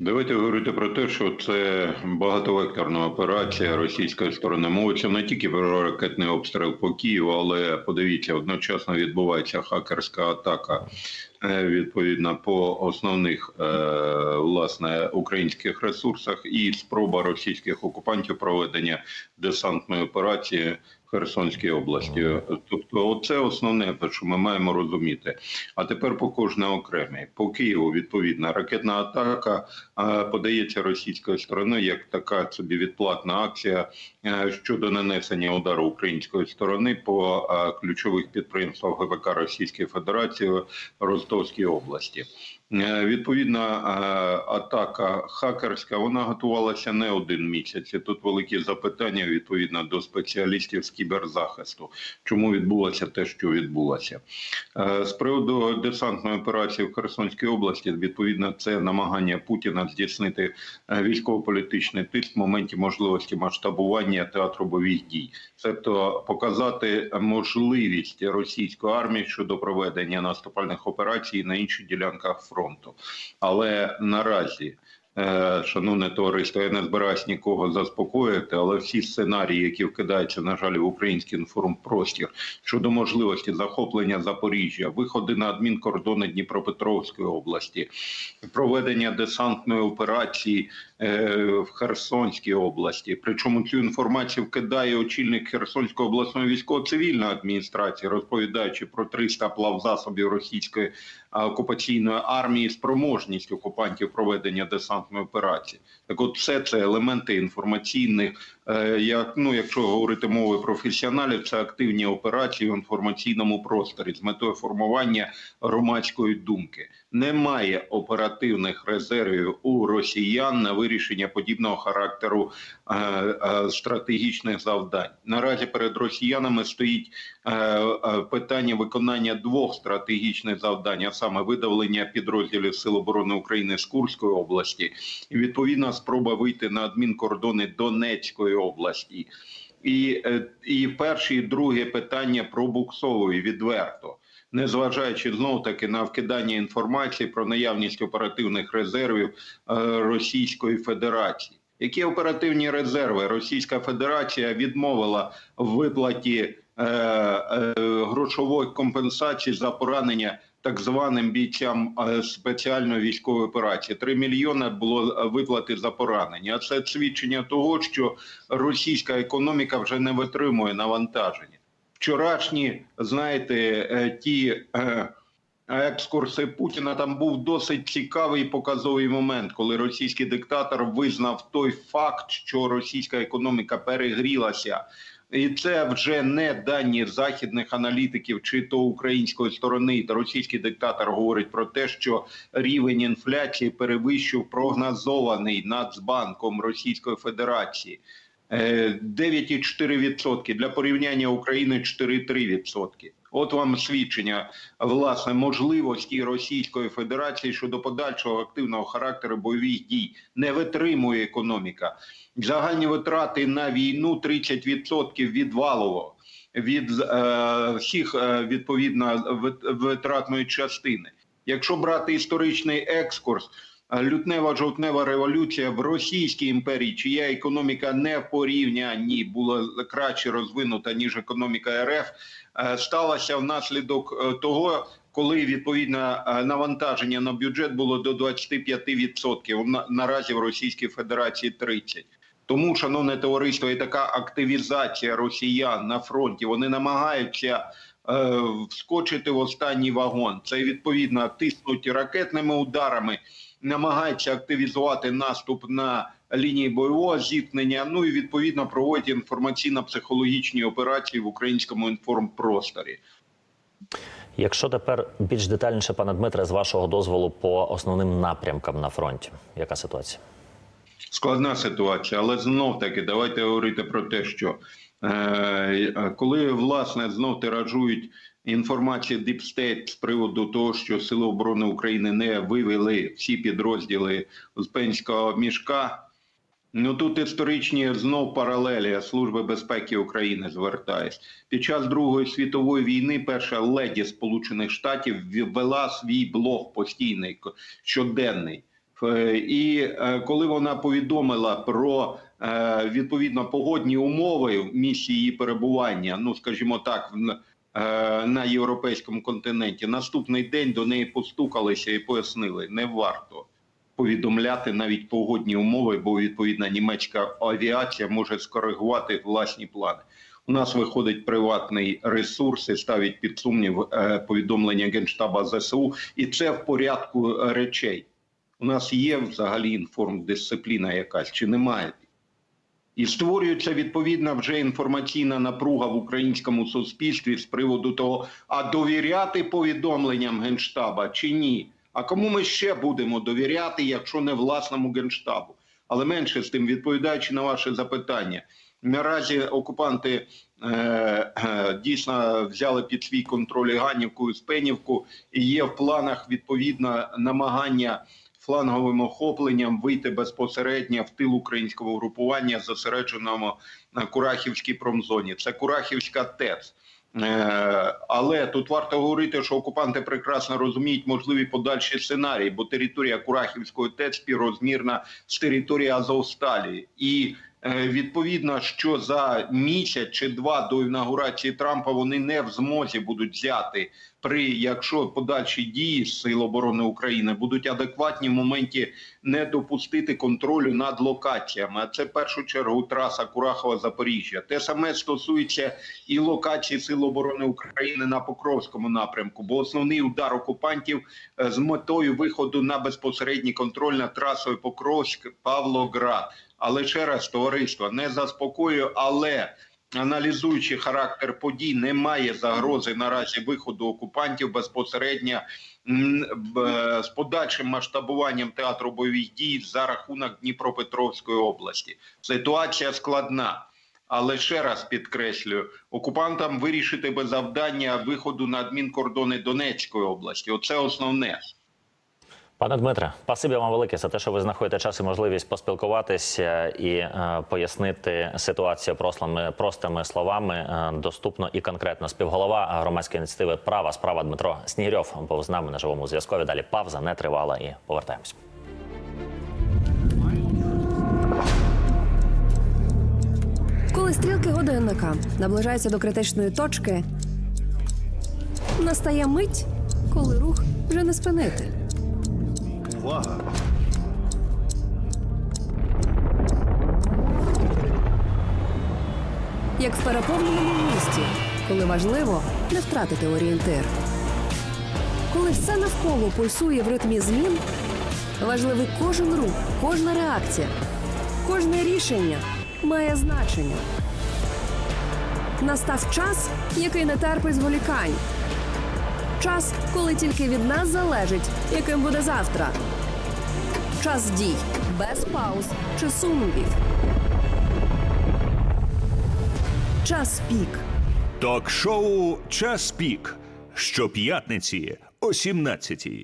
Давайте говорити про те, що це багатовекторна операція російської сторони. Мовиться не тільки про ракетний обстріл по Києву, але подивіться, одночасно відбувається хакерська атака відповідно по основних е, власне українських ресурсах і спроба російських окупантів проведення десантної операції Херсонській області. Тобто, оце основне, що ми маємо розуміти. А тепер по кожне окремій. По Києву відповідна ракетна атака е, подається російською стороною як така собі відплатна акція е, щодо нанесення удару української сторони по е, ключових підприємствах ГВК Російської Федерації в Ростовській області. Е, Відповідна е, атака хакерська вона готувалася не один місяць. І Тут великі запитання відповідно до спеціалістів з кіберзахисту. Чому відбулося те, що відбулося? Е, З приводу десантної операції в Херсонській області, відповідно, це намагання Путіна здійснити військово-політичний тиск в моменті можливості масштабування театру бойових дій, тобто показати можливість російської армії щодо проведення наступальних операцій на інших ділянках фронту. Але наразі. Е, Шановне товариство, я не збираюсь нікого заспокоїти, але всі сценарії, які вкидаються, на жаль, в український інформпростір щодо можливості захоплення Запоріжжя, виходи на адмінкордони Дніпропетровської області, проведення десантної операції е, в Херсонській області. Причому цю інформацію вкидає очільник Херсонської обласної військово-цивільної адміністрації, розповідаючи про 300 плавзасобів російської окупаційної армії, спроможність окупантів проведення десантної операції. Так, от все це елементи інформаційних. е, Як ну, якщо говорити мовою професіоналів, це активні операції в інформаційному просторі з метою формування громадської думки. Немає оперативних резервів у росіян на вирішення подібного характеру е, е, стратегічних завдань. Наразі перед росіянами стоїть питання виконання двох стратегічних завдань, а саме видавлення підрозділів Сил оборони України з Курської області, і відповідна спроба вийти на адмінкордони Донецької області. І, е, і перше, і друге питання пробуксовує відверто незважаючи знов таки на вкидання інформації про наявність оперативних резервів е, Російської Федерації. Які оперативні резерви Російська Федерація відмовила в виплаті е, е, грошової компенсації за поранення так званим бійцям спеціальної військової операції? 3 мільйони було е, виплати за поранення. А це свідчення того, що російська економіка вже не витримує навантаження вчорашні, знаєте, е, ті е, екскурси Путіна там був досить цікавий показовий момент, коли російський диктатор визнав той факт, що російська економіка перегрілася. І це вже не дані західних аналітиків чи то української сторони. Та російський диктатор говорить про те, що рівень інфляції перевищив прогнозований Нацбанком Російської Федерації. Е, 9,4%. Для порівняння України 4,3%. От вам свідчення власне можливості Російської Федерації щодо подальшого активного характеру бойових дій. Не витримує економіка. Загальні витрати на війну 30% від валового, від е, всіх е, відповідно витратної частини. Якщо брати історичний екскурс, Лютнева жовтнева революція в Російській імперії, чия економіка не в порівнянні була краще розвинута ніж економіка РФ, е, сталася внаслідок е, того, коли відповідно е, навантаження на бюджет було до 25%. На- Наразі в Російській Федерації 30%. Тому, шановне товариство, і така активізація росіян на фронті. Вони намагаються е, вскочити в останній вагон. Це відповідно тиснуть ракетними ударами, намагаються активізувати наступ на лінії бойового зіткнення. Ну і відповідно проводять інформаційно-психологічні операції в українському інформпросторі. Якщо тепер більш детальніше, пане Дмитре, з вашого дозволу по основним напрямкам на фронті, яка ситуація? Складна ситуація, але знов таки давайте говорити про те, що е, коли власне знов тиражують інформацію State з приводу того, що Сили оборони України не вивели всі підрозділи з Пенського мішка. Ну тут історичні знов паралелі Служби безпеки України звертаюсь. Під час Другої світової війни перша леді Сполучених Штатів ввела свій блог постійний щоденний Е, І е, коли вона повідомила про е, відповідно погодні умови в місці її перебування, ну скажімо так, е, на європейському континенті, наступний день до неї постукалися і пояснили, не варто повідомляти навіть погодні умови, бо відповідна німецька авіація може скоригувати власні плани. У нас виходить приватний ресурс і ставить під сумнів е, повідомлення Генштаба ЗСУ, і це в порядку е, речей. У нас є взагалі інформдисципліна якась чи немає? І створюється відповідна вже інформаційна напруга в українському суспільстві з приводу того, а довіряти повідомленням Генштаба чи ні. А кому ми ще будемо довіряти, якщо не власному генштабу? Але менше з тим, відповідаючи на ваше запитання, наразі окупанти е, е, дійсно взяли під свій контроль Ганівку і Спенівку, і є в планах відповідно намагання фланговим охопленням вийти безпосередньо в тил українського групування, зосередженого на Курахівській промзоні. Це Курахівська ТЕЦ. Е, Але тут варто говорити, що окупанти прекрасно розуміють можливі подальші сценарії, бо територія Курахівської ТЕЦ співрозмірна з територією Азовсталі. І е, відповідно, що за місяць чи два до інаугурації Трампа вони не в змозі будуть взяти при якщо подальші дії Сил оборони України будуть адекватні в моменті не допустити контролю над локаціями. А це в першу чергу траса Курахова Запоріжжя. Те саме стосується і локації Сил оборони України на Покровському напрямку, бо основний удар окупантів е, з метою виходу на безпосередній контроль над трасою Покровськ Павлоград. Але ще раз товариство не заспокоюю, але аналізуючи характер подій, немає загрози наразі виходу окупантів безпосередньо з подальшим масштабуванням театру бойових дій за рахунок Дніпропетровської області. Ситуація складна. Але ще раз підкреслюю, окупантам вирішити би завдання виходу на адмінкордони Донецької області. Оце основне. Пане Дмитре, спасибі вам велике за те, що ви знаходите час і можливість поспілкуватися і е, пояснити ситуацію простими, простими словами, е, доступно і конкретно. Співголова громадської ініціативи Права справа Дмитро Снігирьов був з нами на живому зв'язкові. Далі павза не тривала і повертаємось. Коли стрілки годинника наближаються до критичної точки, настає мить, коли рух вже не спинити. Увага! Як в переповненому місті, коли важливо не втратити орієнтир. Коли все навколо пульсує в ритмі змін, важливий кожен рух, кожна реакція, кожне рішення має значення. Настав час, який не терпить зволікань. Час, коли тільки від нас залежить, яким буде завтра. Час дій без пауз чи сумнівів. Час пік. Ток-шоу Час пік щоп'ятниці о 17